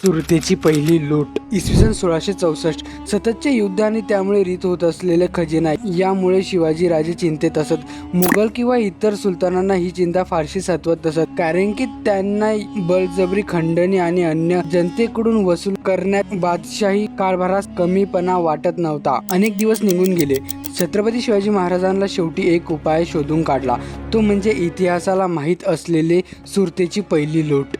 सुरतेची पहिली लूट. इसवी सन सोळाशे चौसष्ट. सततचे युद्ध आणि त्यामुळे रीत होत असलेले खजिना यामुळे शिवाजी राजे चिंतेत असत. मुघल किंवा इतर सुलतानांना ही चिंता फारशी सत्वत असत कारण की त्यांना बळजबरी खंडणी आणि अन्य जनतेकडून वसूल करण्यात बादशाही कारभारास कमीपणा वाटत नव्हता. अनेक दिवस निघून गेले. छत्रपती शिवाजी महाराजांना शेवटी एक उपाय शोधून काढला. तो म्हणजे इतिहासाला माहीत असलेले सुरतेची पहिली लूट.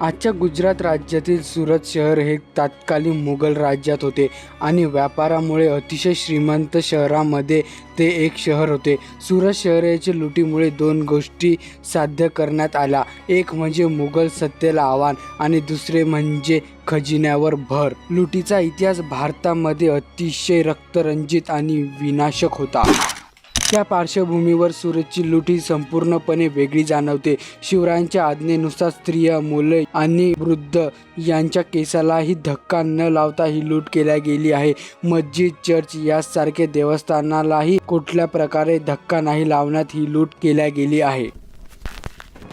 आजच्या गुजरात राज्यातील सुरत शहर हे तात्कालीन मुघल राज्यात होते आणि व्यापारामुळे अतिशय श्रीमंत शहरामध्ये ते एक शहर होते. सुरत शहराच्या लुटीमुळे दोन गोष्टी साध्य करण्यात आल्या. एक म्हणजे मुघल सत्तेला आव्हान आणि दुसरे म्हणजे खजिन्यावर भर. लुटीचा इतिहास भारतामध्ये अतिशय रक्तरंजित आणि विनाशक होता. त्या पार्श्वभूमीवर सुरतची लूट ही संपूर्णपणे वेगळी जाणवते. शिवरायांच्या आज्ञेनुसार स्त्रिया मुले आणि वृद्ध यांच्या केसालाही धक्का न लावता ही लूट केल्या गेली आहे. मस्जिद चर्च यासारखे देवस्थानालाही कुठल्या प्रकारे धक्का नाही लावण्यात ही लूट केल्या गेली आहे.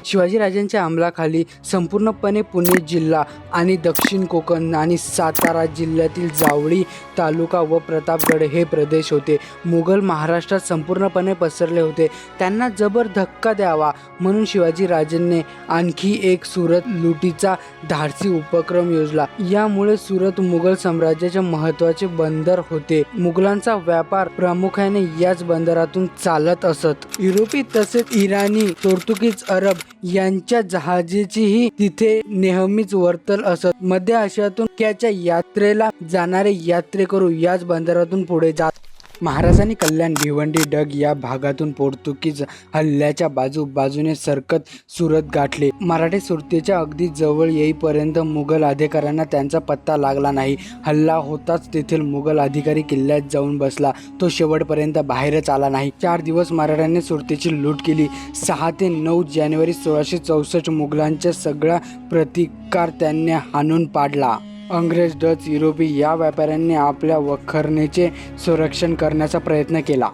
शिवाजीराजांच्या अंमलाखाली संपूर्णपणे पुणे जिल्हा आणि दक्षिण कोकण आणि सातारा जिल्ह्यातील जावळी तालुका व प्रतापगड हे प्रदेश होते. मुघल महाराष्ट्रात संपूर्णपणे पसरले होते. त्यांना जबर धक्का द्यावा म्हणून शिवाजीराजांनी आणखी एक सुरत लुटीचा धाडसी उपक्रम योजला. यामुळे सुरत मुघल साम्राज्याचे महत्त्वाचे बंदर होते. मुघलांचा व्यापार प्रामुख्याने याच बंदरातून चालत असत. युरोपी तसेच इराणी पोर्तुगीज अरब यांच्या जहाजेचीही तिथे नेहमीच वर्तल असत. मध्य आशियातून त्याच्या यात्रेला जाणारे यात्रेकरू याच बंदरातून पुढे जात महाराजांनी कल्याण भिवंडी डग या भागातून पोर्तुगीज हल्ल्याच्या बाजू बाजूने सरकत सुरत गाठले. मराठी सुरतेच्या अगदी जवळ येईपर्यंत मुघल अधिकाऱ्यांना त्यांचा पत्ता लागला नाही. हल्ला होताच तेथील मुघल अधिकारी किल्ल्यात जाऊन बसला. तो शेवटपर्यंत बाहेरच आला नाही. चार दिवस मराठ्यांनी सुरतेची लूट केली. सहा ते नऊ जानेवारी सोळाशे चौसष्ट मुघलांच्या सगळा प्रतिकार त्यांनी हाणून पाडला. अंग्रेज डच युरोपी या व्यापाऱ्यांनी आपल्या वखरणीचे संरक्षण करण्याचा प्रयत्न केला.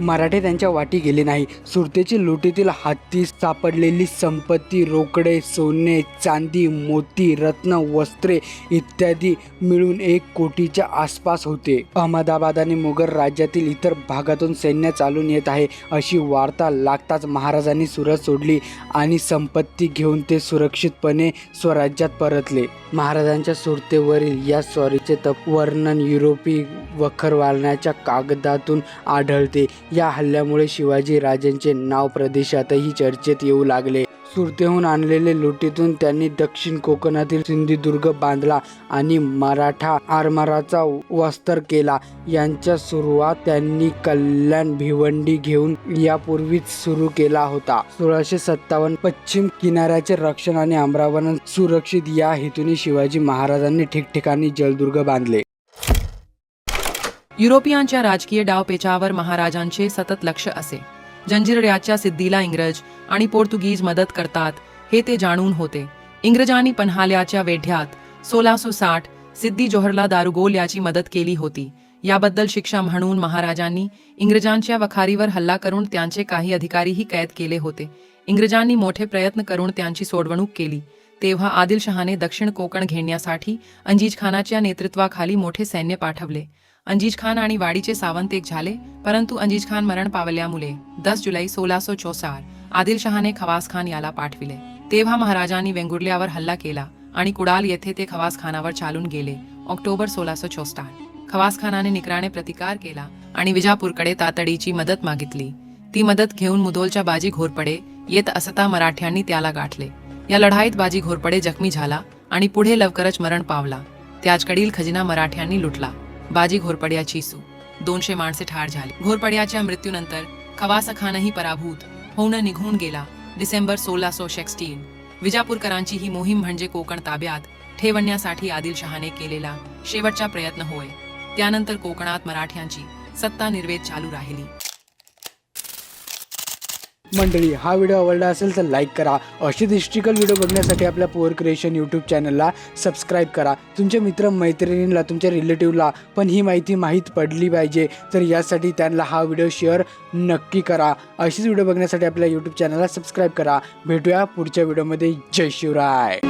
मराठे त्यांच्या वाटी गेले नाही. सुरतेची लुटीतील हाती सापडलेली संपत्ती रोकडे सोने चांदी मोती रत्न वस्त्रे इत्यादी मिळून एक कोटीच्या आसपास होते. अहमदाबाद आणि मुघल राज्यातील इतर भागातून सैन्य चालून येत आहे अशी वार्ता लागताच महाराजांनी सुरत सोडली आणि संपत्ती घेऊन ते सुरक्षितपणे स्वराज्यात परतले. महाराजांच्या सुरतेवरील या स्वारीचे तप वर्णन युरोपी वखरवालनाच्या कागदातून आढळते. या हल्ल्यामुळे शिवाजी राजांचे नाव प्रदेशातही चर्चेत येऊ लागले. सुरतेहून आणलेले लुटीतून त्यांनी दक्षिण कोकणातील सिंधुदुर्ग बांधला आणि मराठा आरमाराचा वस्तर केला. यांच्या सुरुवात त्यांनी कल्याण भिवंडी घेऊन यापूर्वीच सुरू केला होता. सोळाशे सत्तावन्न पश्चिम किनाऱ्याचे रक्षण आणि अमरावती सुरक्षित या हेतूने शिवाजी महाराजांनी ठिकठिकाणी जलदुर्ग बांधले. युरोपियांच्या राजकीय डावपेचावर महाराजांचे सतत लक्ष असे. जंजिरड्याच्या सिद्धीला इंग्रज आणि पोर्तुगीज मदत करतात हे ते जाणून होते. इंग्रजांनी पन्हाल्याच्या वेढ्यात सोळाशे साठ सिद्धी जोहरला दारुगोल याची मदत केली होती. याबद्दल शिक्षा म्हणून महाराजांनी इंग्रजांच्या वखारीवर हल्ला करून त्यांचे काही अधिकारीही कैद केले होते. इंग्रजांनी मोठे प्रयत्न करून त्यांची सोडवणूक केली. तेव्हा आदिलशहाने दक्षिण कोकण घेण्यासाठी अंजीज खानाच्या नेतृत्वाखाली मोठे सैन्य पाठवले. अंजीज खान आणि वाडीचे सावंत एक झाले परंतु अंजीज खान मरण पावल्यामुळे दस जुलै सोळाशे चौसाठ आदिलशहाने खवास खान याला पाठविले. तेव्हा महाराजांनी वेंगुर्ल्यावर हल्ला केला आणि कुडाल येथे ते खवास खानावर चालून गेले ऑक्टोबर सोळाशे चौसष्ट खवास खानाने निकराने प्रतिकार केला आणि विजापूरकडे तातडीची मदत मागितली. ती मदत घेऊन मुधोलच्या बाजी घोरपडे येत असता मराठ्यांनी त्याला गाठले. या लढाईत बाजी घोरपडे जखमी झाला आणि पुढे लवकरच मरण पावला. त्याचकडील खजिना मराठ्यांनी लुटला. बाजी घोरपड्याची सू दोनशे माणसे ठार झाली. घोरपड्याच्या मृत्यूनंतर खवासा खानही पराभूत होऊन निघून गेला. डिसेंबर सोळाशे शेक्स्टीन विजापूरकरांची ही मोहीम म्हणजे कोकण ताब्यात ठेवण्यासाठी आदिलशहाने केलेला शेवटचा प्रयत्न होय. त्यानंतर कोकणात मराठ्यांची सत्ता निर्वेद चालू राहिली. मंडळी हा व्हिडिओ आवडला असेल तर लाईक करा. असे हिस्ट्रिकल व्हिडिओ बघण्यासाठी आपल्या पोअर क्रिएशन यूट्यूब चॅनलला सबस्क्राईब करा. तुमच्या मित्र मैत्रिणींना तुमच्या रिलेटिव्हला पण ही माहिती माहीत पडली पाहिजे. तर यासाठी त्यांना हा व्हिडिओ शेअर नक्की करा. अशीच व्हिडिओ बघण्यासाठी आपल्या यूट्यूब चॅनलला सबस्क्राईब करा. भेटूया पुढच्या व्हिडिओमध्ये. जय शिवराय.